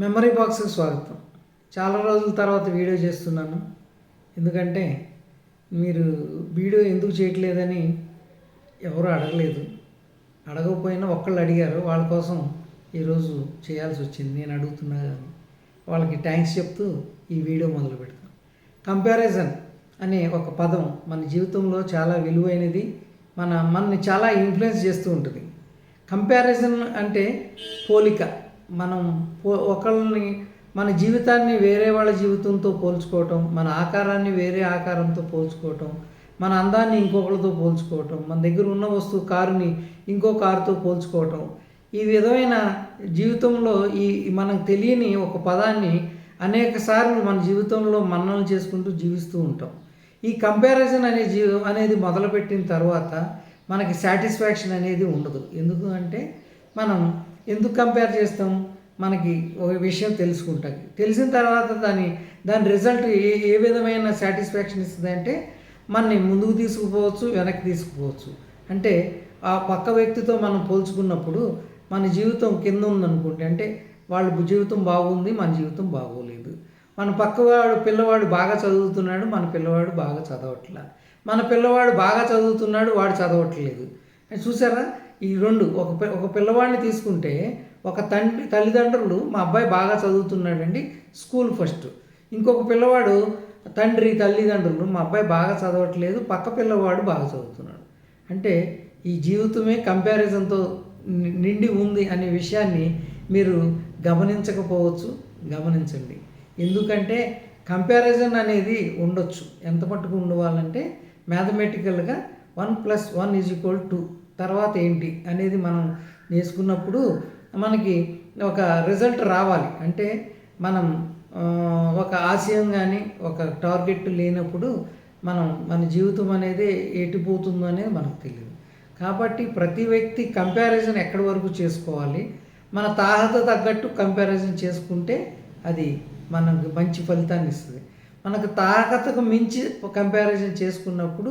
Memory బాక్స్కి స్వాగతం. చాలా రోజుల తర్వాత వీడియో చేస్తున్నాను. ఎందుకంటే మీరు వీడియో ఎందుకు చేయట్లేదని ఎవరు అడగలేదు. అడగకపోయినా ఒక్కళ్ళు అడిగారు. వాళ్ళ కోసం ఈరోజు చేయాల్సి వచ్చింది. నేను అడుగుతున్నా కానీ వాళ్ళకి థ్యాంక్స్ చెప్తూ ఈ వీడియో మొదలు పెడతాను. కంపారిజన్ అనే ఒక పదం మన జీవితంలో చాలా విలువైనది. మన మనని చాలా ఇన్ఫ్లుయెన్స్ చేస్తూ ఉంటుంది. కంపారిజన్ అంటే పోలిక. మనం ఒకళ్ళని మన జీవితాన్ని వేరే వాళ్ళ జీవితంతో పోల్చుకోవటం మన ఆకారాన్ని వేరే ఆకారంతో పోల్చుకోవటం మన అందాన్ని ఇంకొకరితో పోల్చుకోవటం మన దగ్గర ఉన్న వస్తువు కారుని ఇంకో కారుతో పోల్చుకోవటం. ఈ విధమైన జీవితంలో ఈ మనకు తెలియని ఒక పదాన్ని అనేక సార్లు మన జీవితంలో మన్నలు చేసుకుంటూ జీవిస్తూ ఉంటాం. ఈ కంపారిజన్ అనే జీ అనేది మొదలుపెట్టిన తర్వాత మనకి సాటిస్ఫాక్షన్ అనేది ఉండదు. ఎందుకు అంటే మనం ఎందుకు కంపేర్ చేస్తాం? మనకి ఒక విషయం తెలుసుకుంటాకి తెలిసిన తర్వాత దాని దాని రిజల్ట్ ఏ ఏ విధమైన సాటిస్ఫాక్షన్ ఇస్తుంది అంటే మనని ముందుకు తీసుకుపోవచ్చు వెనక్కి తీసుకుపోవచ్చు. అంటే ఆ పక్క వ్యక్తితో మనం పోల్చుకున్నప్పుడు మన జీవితం కింద ఉందనుకుంటే అంటే వాళ్ళ జీవితం బాగుంది మన జీవితం బాగోలేదు. మన పక్కవాడు పిల్లవాడు బాగా చదువుతున్నాడు మన పిల్లవాడు బాగా చదవట్లా. మన పిల్లవాడు బాగా చదువుతున్నాడు వాడు చదవట్లేదు. చూసారా? ఈ రెండు ఒక ఒక పిల్లవాడిని తీసుకుంటే ఒక తండ్రి తల్లిదండ్రులు మా అబ్బాయి బాగా చదువుతున్నాడండి స్కూల్ ఫస్ట్. ఇంకొక పిల్లవాడు తండ్రి తల్లిదండ్రులు మా అబ్బాయి బాగా చదవట్లేదు పక్క పిల్లవాడు బాగా చదువుతున్నాడు. అంటే ఈ జీవితమే కంపారిజన్తో ని- నిండి ఉంది అనే విషయాన్ని మీరు గమనించకపోవచ్చు గమనించండి. ఎందుకంటే కంపారిజన్ అనేది ఉండొచ్చు. ఎంత మట్టుకు ఉండవాలంటే మ్యాథమెటికల్గా one plus one is equal two తర్వాత ఏంటి అనేది మనం నేర్చుకున్నప్పుడు మనకి ఒక రిజల్ట్ రావాలి. అంటే మనం ఒక ఆశయం కానీ ఒక టార్గెట్ లేనప్పుడు మనం మన జీవితం అనేది ఎటుపోతుందో అనేది మనకు తెలియదు. కాబట్టి ప్రతి వ్యక్తి కంపారిజన్ ఎక్కడి వరకు చేసుకోవాలి? మన తాహత తగ్గట్టు కంపారిజన్ చేసుకుంటే అది మనకు మంచి ఫలితాన్ని ఇస్తుంది. మనకు తాహతకు మించి కంపారిజన్ చేసుకున్నప్పుడు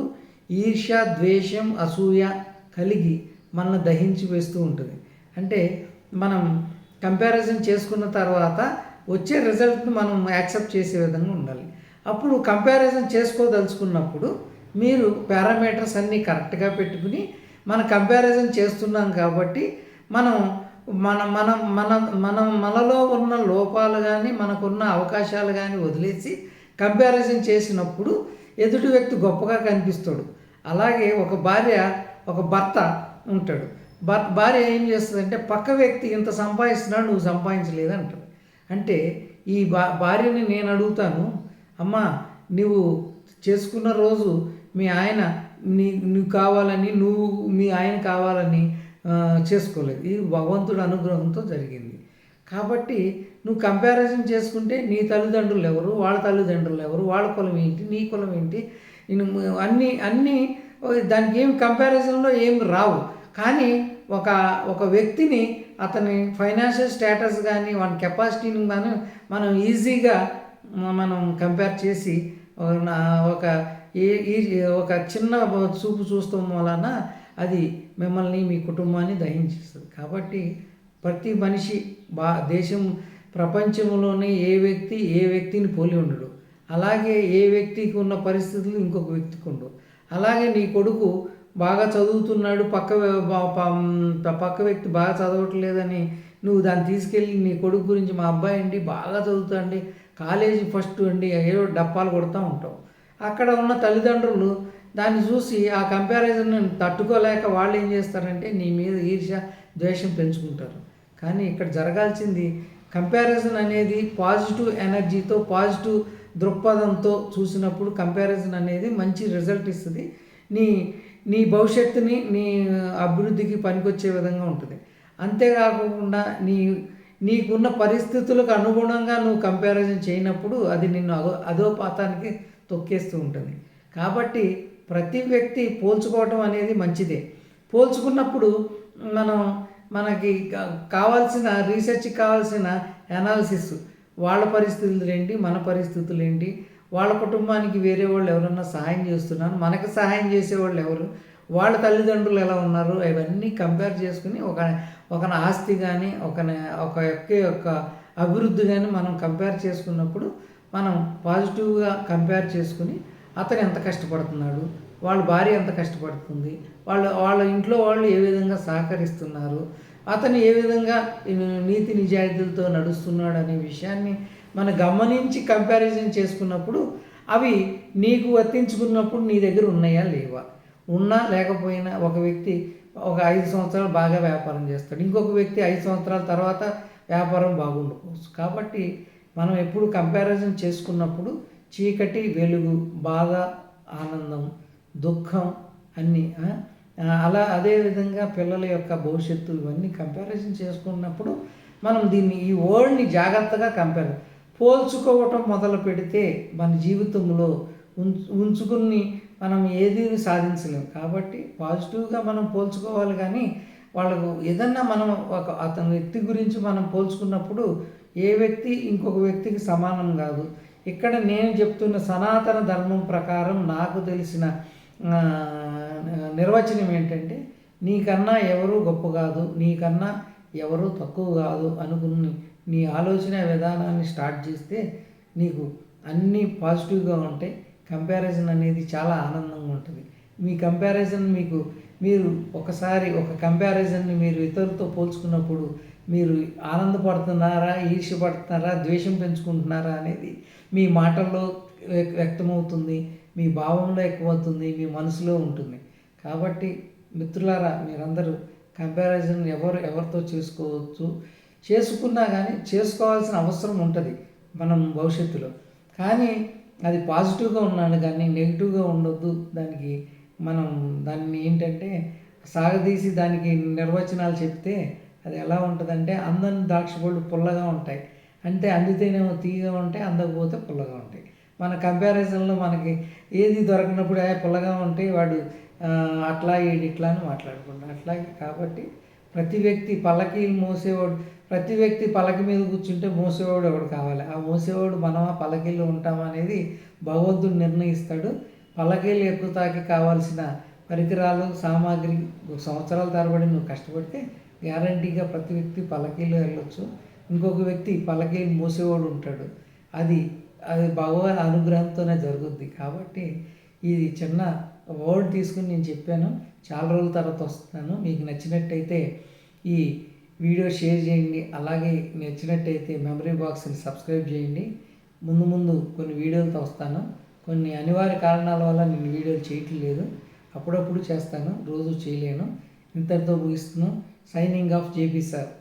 ఈర్ష్య ద్వేషం అసూయ కలిగి మనల్ని దహించి వేస్తూ ఉంటుంది. అంటే మనం కంపారిజన్ చేసుకున్న తర్వాత వచ్చే రిజల్ట్ని మనం యాక్సెప్ట్ చేసే విధంగా ఉండాలి. అప్పుడు కంపారిజన్ చేసుకోదలుచుకున్నప్పుడు మీరు పారామీటర్స్ అన్నీ కరెక్ట్గా పెట్టుకుని మనం కంపారిజన్ చేస్తున్నాం కాబట్టి మనం మన మన మన మనం మనలో ఉన్న లోపాలు కానీ మనకున్న అవకాశాలు కానీ వదిలేసి కంపారిజన్ చేసినప్పుడు ఎదుటి వ్యక్తి గొప్పగా కనిపిస్తాడు. అలాగే ఒక భార్య ఒక భర్త ఉంటాడు. భర్త భార్య ఏం చేస్తుందంటే పక్క వ్యక్తి ఇంత సంపాదిస్తున్నాడు నువ్వు సంపాదించలేదు అంటాడు అంటే ఈ భా భార్యని నేను అడుగుతాను అమ్మా నువ్వు చేసుకున్న రోజు మీ ఆయన నీ నువ్వు కావాలని నువ్వు మీ ఆయన కావాలని చేసుకోలేదు. ఇది భగవంతుడు అనుగ్రహంతో జరిగింది. కాబట్టి నువ్వు కంపారిజన్ చేసుకుంటే నీ తల్లిదండ్రులు ఎవరు వాళ్ళ తల్లిదండ్రులు ఎవరు వాళ్ళ కులం ఏంటి నీ కులం ఏంటి నేను అన్నీ అన్నీ దానికి ఏం కంపారిజన్లో ఏం రావు. కానీ ఒక ఒక వ్యక్తిని అతని ఫైనాన్షియల్ స్టేటస్ కానీ వాని కెపాసిటీని కానీ మనం ఈజీగా మనం కంపేర్ చేసి ఒక నా- ఒక ఈ- ఒక చిన్న చూపు చూస్తాం వలన అది మిమ్మల్ని మీ కుటుంబాన్ని దహించేస్తుంది. కాబట్టి ప్రతి మనిషి బా దేశం ప్రపంచంలోనే ఏ వ్యక్తి ఏ వ్యక్తిని పోలి ఉండడు. అలాగే ఏ వ్యక్తికి ఉన్న పరిస్థితులు ఇంకొక వ్యక్తికి ఉండవు. అలాగే నీ కొడుకు బాగా చదువుతున్నాడు పక్క పక్క వ్యక్తి బాగా చదవట్లేదని నువ్వు దాన్ని తీసుకెళ్ళి నీ కొడుకు గురించి మా అబ్బాయి అండి బాగా చదువుతాండి కాలేజీ ఫస్ట్ అండి ఏదో డప్పాలు కొడుతూ ఉంటావు. అక్కడ ఉన్న తల్లిదండ్రులు దాన్ని చూసి ఆ కంపారిజన్ తట్టుకోలేక వాళ్ళు ఏం చేస్తారంటే నీ మీద ఈర్ష్య ద్వేషం పెంచుకుంటారు. కానీ ఇక్కడ జరగాల్సింది కంపారిజన్ అనేది పాజిటివ్ ఎనర్జీతో పాజిటివ్ దృక్పథంతో చూసినప్పుడు కంపారిజన్ అనేది మంచి రిజల్ట్ ఇస్తుంది. నీ నీ భవిష్యత్తుని నీ అభివృద్ధికి పనికొచ్చే విధంగా ఉంటుంది. అంతేకాకుండా నీ నీకున్న పరిస్థితులకు అనుగుణంగా నువ్వు కంపారిజన్ చేయనప్పుడు అది నిన్ను అదో అధోపాతానికి తొక్కేస్తూ ఉంటుంది. కాబట్టి ప్రతి వ్యక్తి పోల్చుకోవటం అనేది మంచిదే. పోల్చుకున్నప్పుడు మనం మనకి కావాల్సిన రీసెర్చ్కి కావాల్సిన అనాలిసిస్ వాళ్ళ పరిస్థితులు ఏంటి మన పరిస్థితులు ఏంటి వాళ్ళ కుటుంబానికి వేరే వాళ్ళు ఎవరన్నా సహాయం చేస్తున్నారు మనకు సహాయం చేసేవాళ్ళు ఎవరు వాళ్ళ తల్లిదండ్రులు ఎలా ఉన్నారు అవన్నీ కంపేర్ చేసుకుని ఒక ఒక ఆస్తి కానీ ఒక ఒక యొక్క యొక్క అభివృద్ధి కానీ మనం కంపేర్ చేసుకున్నప్పుడు మనం పాజిటివ్గా కంపేర్ చేసుకుని అతను ఎంత కష్టపడుతున్నాడు వాళ్ళ భార్య ఎంత కష్టపడుతుంది వాళ్ళ వాళ్ళ ఇంట్లో వాళ్ళు ఏ విధంగా సహకరిస్తున్నారు అతను ఏ విధంగా నీతి నిజాయితీలతో నడుస్తున్నాడు అనే విషయాన్ని మనం గమనించి కంపారిజన్ చేసుకున్నప్పుడు అవి నీకు వర్తించుకున్నప్పుడు నీ దగ్గర ఉన్నాయా లేవా? ఉన్నా లేకపోయినా ఒక వ్యక్తి ఒక ఐదు సంవత్సరాలు బాగా వ్యాపారం చేస్తాడు ఇంకొక వ్యక్తి ఐదు సంవత్సరాల తర్వాత వ్యాపారం బాగుండకపోవచ్చు. కాబట్టి మనం ఎప్పుడు కంపారిజన్ చేసుకున్నప్పుడు చీకటి వెలుగు బాధ ఆనందం దుఃఖం అన్నీ అలా అదేవిధంగా పిల్లల యొక్క భవిష్యత్తు ఇవన్నీ కంపారిజన్ చేసుకున్నప్పుడు మనం దీన్ని ఈ వరల్డ్ని జాగ్రత్తగా కంపేర్ పోల్చుకోవటం మొదలు పెడితే మన జీవితంలో ఉంచు ఉంచుకుని మనం ఏది సాధించలేము కాబట్టి పాజిటివ్గా మనం పోల్చుకోవాలి కానీ వాళ్ళకు ఏదన్నా మనం ఒక అతని వ్యక్తి గురించి మనం పోల్చుకున్నప్పుడు ఏ వ్యక్తి ఇంకొక వ్యక్తికి సమానం కాదు. ఇక్కడ నేను చెప్తున్న సనాతన ధర్మం ప్రకారం నాకు తెలిసిన నిర్వచనం ఏంటంటే నీకన్నా ఎవరు గొప్ప కాదు నీకన్నా ఎవరు తక్కువ కాదు అనుకుని నీ ఆలోచన విధానాన్ని స్టార్ట్ చేస్తే నీకు అన్నీ పాజిటివ్గా ఉంటాయి. కంపారిజన్ అనేది చాలా ఆనందంగా ఉంటుంది. మీ కంపారిజన్ మీకు మీరు ఒకసారి ఒక కంపారిజన్ని మీరు ఇతరులతో పోల్చుకున్నప్పుడు మీరు ఆనందపడుతున్నారా ఈర్ష్యపడుతున్నారా ద్వేషం పెంచుకుంటున్నారా అనేది మీ మాటల్లో వ్యక్తమవుతుంది. మీ భావంలో ఎక్కువవుతుంది మీ మనసులో ఉంటుంది. కాబట్టి మిత్రులారా మీరందరూ కంపారిజన్ ఎవరు ఎవరితో చేసుకోవచ్చు? చేసుకున్నా కానీ చేసుకోవాల్సిన అవసరం ఉంటుంది మనం భవిష్యత్తులో. కానీ అది పాజిటివ్గా ఉన్నాను కానీ నెగిటివ్గా ఉండొద్దు. దానికి మనం దాన్ని ఏంటంటే సాగదీసి దానికి నిర్వచనాలు చెప్తే అది ఎలా ఉంటుందంటే అందని ద్రాక్ష పళ్ళు పుల్లగా ఉంటాయి. అంటే అందితేనేమో తీయగా ఉంటాయి అందకపోతే పుల్లగా ఉంటాయి. మన కంపారిజన్లో మనకి ఏది దొరకనప్పుడు ఆ పుల్లగా ఉంటే వాడు అట్లా ఈడు ఇట్లా అని మాట్లాడుకుంటాడు. అట్లాగే కాబట్టి ప్రతి వ్యక్తి పల్లకీలు మోసేవాడు ప్రతి వ్యక్తి పలక మీద కూర్చుంటే మోసేవాడు ఒకడు కావాలి? ఆ మోసేవాడు మనమా పల్లకీలో ఉంటామా అనేది భగవంతుడు నిర్ణయిస్తాడు. పల్లకీలు ఎక్కుతాకి కావాల్సిన పరికరాలు సామాగ్రి ఒక సంవత్సరాల తరబడి నువ్వు కష్టపడితే గ్యారంటీగా ప్రతి వ్యక్తి పల్లకీలో వెళ్ళొచ్చు. ఇంకొక వ్యక్తి పల్లకీలు మోసేవాడు ఉంటాడు. అది అది భగవాన్ అనుగ్రహంతోనే జరుగుద్ది. కాబట్టి ఇది చిన్న వర్డ్ తీసుకుని నేను చెప్పాను. చాలా రోజుల తర్వాత వస్తున్నాను. మీకు నచ్చినట్టయితే ఈ వీడియో షేర్ చేయండి. అలాగే నచ్చినట్టయితే మెమరీ బాక్స్ని సబ్స్క్రైబ్ చేయండి. ముందు ముందు కొన్ని వీడియోలతో వస్తాను. కొన్ని అనివార్య కారణాల వల్ల నేను వీడియోలు చేయటం లేదు. అప్పుడప్పుడు చేస్తాను. రోజు చేయలేను. ఇంతటితో ముగిస్తున్నాను. Signing off JP sir